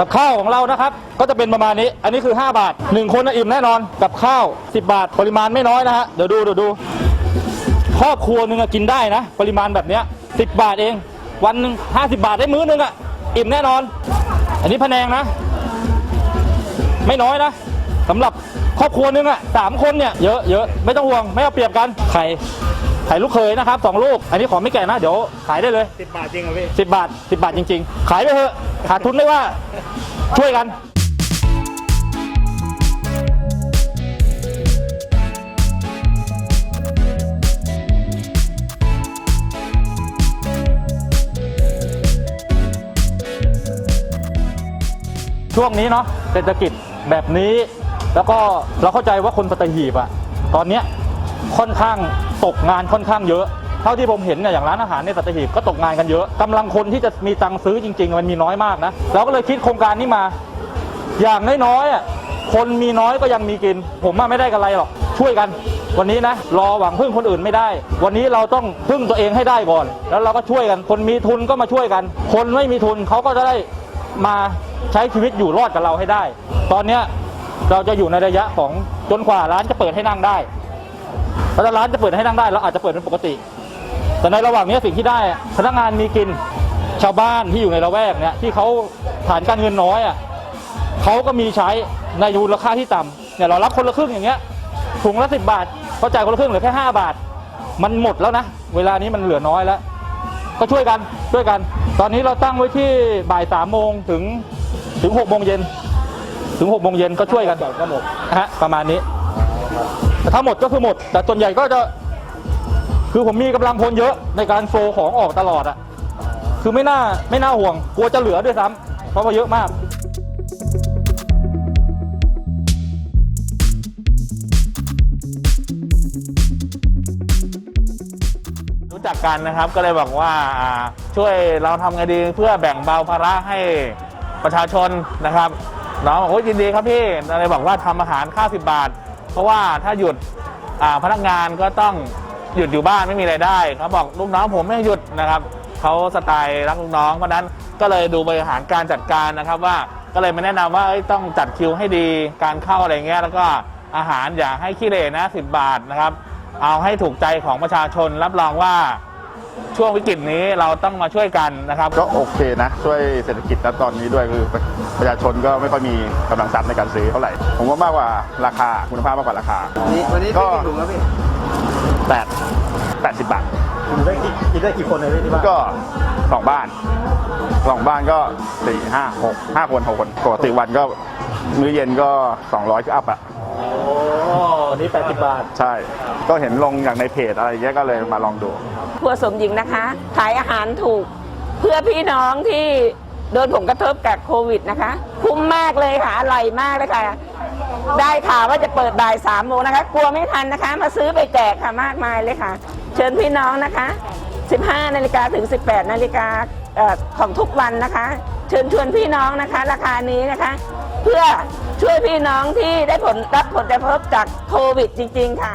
กับข้าวของเรานะครับ ก็จะเป็นประมาณนี้ อันนี้คือ 5 บาท 1 คนน่ะอิ่มแน่นอนกับข้าว 10 บาท ปริมาณไม่น้อยนะฮะเดี๋ยวดูเดี๋ยวดูครอบครัวหนึงอะกินได้นะ ปริมาณแบบเนี้ย10 บาทเอง วันหนึ่ง50 บาทได้มื้อนึงอะอิ่มแน่นอน อันนี้พะแนงนะ ไม่น้อยนะสำหรับครอบครัวหนึงอะสามคนเนี่ยเยอะเยอะไม่ต้องห่วงไม่เอาเปรียบกันไข่ไข่ลูกเคยนะครับสองลูก อันนี้ขอไม่แก่นะเดี๋ยวขายได้เลยสิบบาทจริงเหรอพี่10บาท10บาทจริง ๆ ขายไปเถอะ ขาดทุนได้ว่าช่วยกันช่วงนี้เนาะเศรษฐกิจแบบนี้ แล้วก็เราเข้าใจว่าคนสัตหีบอะตอนเนี้ยค่อนข้างตกงานค่อนข้างเยอะ เท่าที่ผมเห็นเนี่ยอย่างร้านอาหารในสัตหีบก็ตกงานกันเยอะกำลังคนที่จะมีตังค์ซื้อจริง ๆ มันมีน้อยมากนะเราก็เลยคิดโครงการนี้มา อย่างน้อยๆอะคนมีน้อยก็ยังมีกิน ผมว่าไม่ได้กันไรหรอก ช่วยกัน วันนี้นะ รอหวังพึ่งคนอื่นไม่ได้ วันนี้เราต้องพึ่งตัวเองให้ได้ก่อน แล้วเราก็ช่วยกัน คนมีทุนก็มาช่วยกัน คนไม่มีทุนเขาก็จะได้มาใช้ชีวิตอยู่รอดกับเราให้ได้ ตอนเนี้ยเราจะอยู่ในระยะของจนกว่าร้านจะเปิดให้นั่งได้ ถ้าร้านจะเปิดให้นั่งได้เราอาจจะเปิดเป็นปกติ แต่ในระหว่างนี้สิ่งที่ได้อะพนักงานมีกินชาวบ้านที่อยู่ในละแวกเนี่ยที่เขาฐานการเงินน้อยอะเขาก็มีใช้ในมูลค่าที่ต่ำเนี่ยเรารับคนละครึ่งอย่างเงี้ยถุงละสิบบาทเขาจ่ายคนละครึ่งเหลือแค่ห้าบาท มันหมดแล้วนะ เวลานี้มันเหลือน้อยแล้ว ก็ช่วยกันช่วยกัน ตอนนี้เราตั้งไว้ที่บ่ายสามโมงถึงถึงหกโมงเย็นถึงหกโมงเย็นก็ช่วยกันก็หมดฮะประมาณนี้แต่ถ้าหมดก็คือหมด แต่ส่วนใหญ่ก็จะ คือผมมีกำลังพลเยอะในการโฟลของออกตลอดอะคือไม่น่าไม่น่าห่วงกลัวจะเหลือด้วยซ้ำเพราะว่าเยอะมาก รู้จักกันนะครับก็เลยบอกว่าช่วยเราทำไงดีเพื่อแบ่งเบาภาระให้ประชาชนนะครับน้องบอกว่ายินดีครับพี่เลยบอกว่าทำอาหารค่าสิบบาท เพราะว่าถ้าหยุดพนักงานก็ต้อง หยุดอยู่บ้านไม่มีไรายได้เขาบอกลูกน้องผมไม่ให้หยุดนะครับเขาสไตล์รักลูกน้องเพราะฉะนั้นก็เลยดูบริหารการจัดการนะครับว่าก็เลยมาแนะนำว่าเอ้ยต้องจัดคิวให้ดีการเข้าอะไรเงี้ยแล้วก็อาหารอย่าให้ขี้เหร่นะ10บาทนะครับเอาให้ถูกใจของประชาชนรับรองว่าช่วงวิกฤตนี้เราต้องมาช่วยกันนะครับ ก็โอเคนะ ช่วยเศรษฐกิจณตอนนี้ด้วยคือประชาชนก็ไม่ค่อยมีกำลังทรัพย์ในการซื้อเท่าไหร่ ผมว่ามากกว่าราคาคุณภาพมากกว่าราคาวันนี้วันนี้ก็พี่กี่ถุงแล้วพี่ แปดแปดสิบบาทกินได้กี่กินได้กี่คนเลยพี่ที่บ้านก็สองบ้านสองบ้านก็สี่ห้าหกห้าคนหกคนปกติวันก็มื้อเย็นก็สองร้อยอัพอะ โอ้นี่แปดสิบบาท ใช่ ก็เห็นลงอย่างในเพจอะไรอย่างเงี้ยก็เลยมาลองดู ครัวสมหญิงนะคะ ขายอาหารถูก เพื่อพี่น้องที่โดนผลกระทบจากโควิดนะคะ คุ้มมากเลยค่ะ อร่อยมากเลยค่ะ ได้ค่ะว่าจะเปิดบ่ายสามโมงนะคะ กลัวไม่ทันนะคะ มาซื้อไปแจกค่ะมากมายเลยค่ะ เชิญพี่น้องนะคะ 15 นาฬิกาถึง 18 นาฬิกาของทุกวันนะคะ เชิญชวนพี่น้องนะคะ ราคานี้นะคะ เพื่อช่วยพี่น้องที่ได้ผลรับผลกระทบจากโควิดจริง ๆ ค่ะ